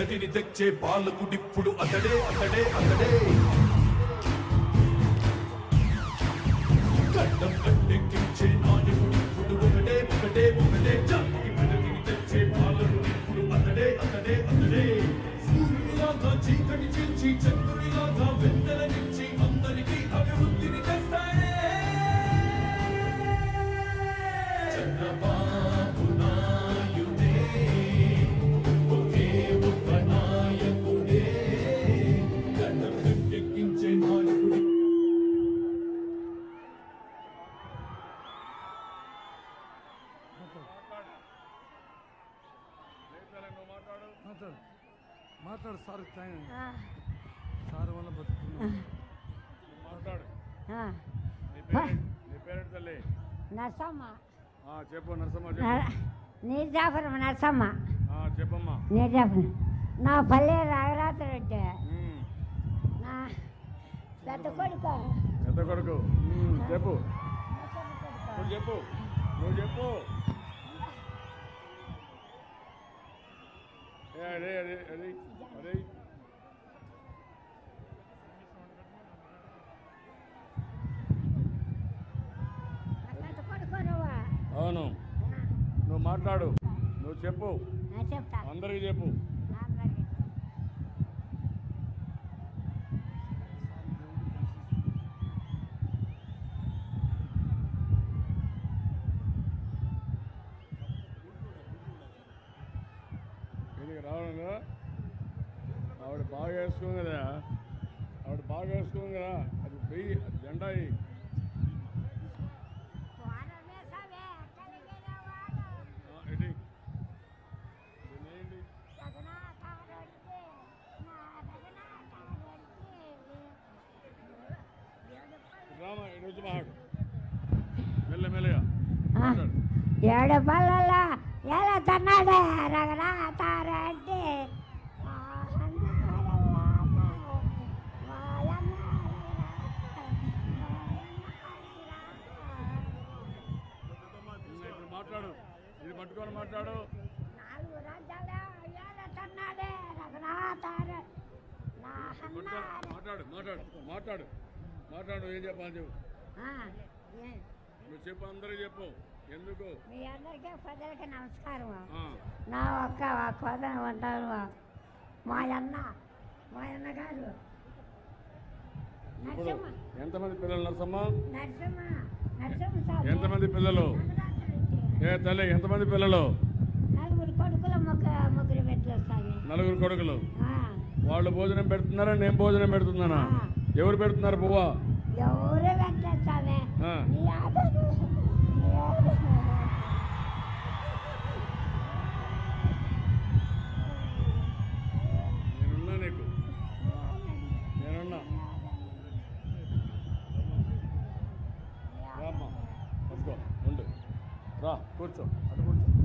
మెలడిని తెచ్చే బాలకుడిప్పుడు అతడే అతడే అతడే. మాట్లాడు. మాట్లాడు సార్ సార్ వల్ల బతుకుతున్నాం మాట్లాడు. నర్సమ్మ. చెప్పు నరసమ్మ చెప్పు. నర- నీర్జాపురం నర్సమ్మ. చెప్పమ్మా. నీర్జాపురం. నా పల్లె రాగరాత్రి అంటే నా పెద్ద కొడుకు. పెద్ద కొడుకు. చెప్పు. చెప్పు. నువ్వు చెప్పు. అదే అదే అదే అదే. అవును. నువ్వు మాట్లాడు. నువ్వు చెప్పు. అందరికీ చెప్పు అందరికీ. దీనికి రావడం కదా ఆవిడ బాగా వేసుకోం కదా. ఆవిడ బాగా వేసుకోం కదా. అది వెయ్యి జెండా ఎయ్యి. మెల్లగా. ఏడు ఎలా తన్నాడే? రఘునాథారెడ్డి. ఆ, ఇప్పుడు మాట్లాడు ఇది పట్టుకొని మాట్లాడు నాలుగు రాజ్యాలు ఏల తన్నాడే పట్టుకొని అన్నారెడ్డి. మాట్లాడు మాట్లాడు మాట్లాడు మాట్లాడు ఏం చెప్పాలి చెప్పు. నువ్వు చెప్పు అందరికీ చెప్పు. ఎందుకు? మీ అందరికీ ప్రజలకి నమస్కారం నా ఒక్క కోదన ఉంటాను మా అన్న మా అన్నగారు ఇప్పుడు నరసింహ. ఎంతమంది పిల్లలు నరసమ్మ. ఎంతమంది పిల్లలు? ఏ తల్లి ఎంతమంది పిల్లలు? నలుగురు కొడుకుల ముగ్గు ముగ్గురు నలుగురు కొడుకులు. వాళ్ళు భోజనం పెడుతున్నారా? నేను భోజనం పెడుతున్నానా. ఎవరు పెడుతున్నారు పువ్వా ఎవరు పెట్టలేదు రా కూర్చో అటు కూర్చో.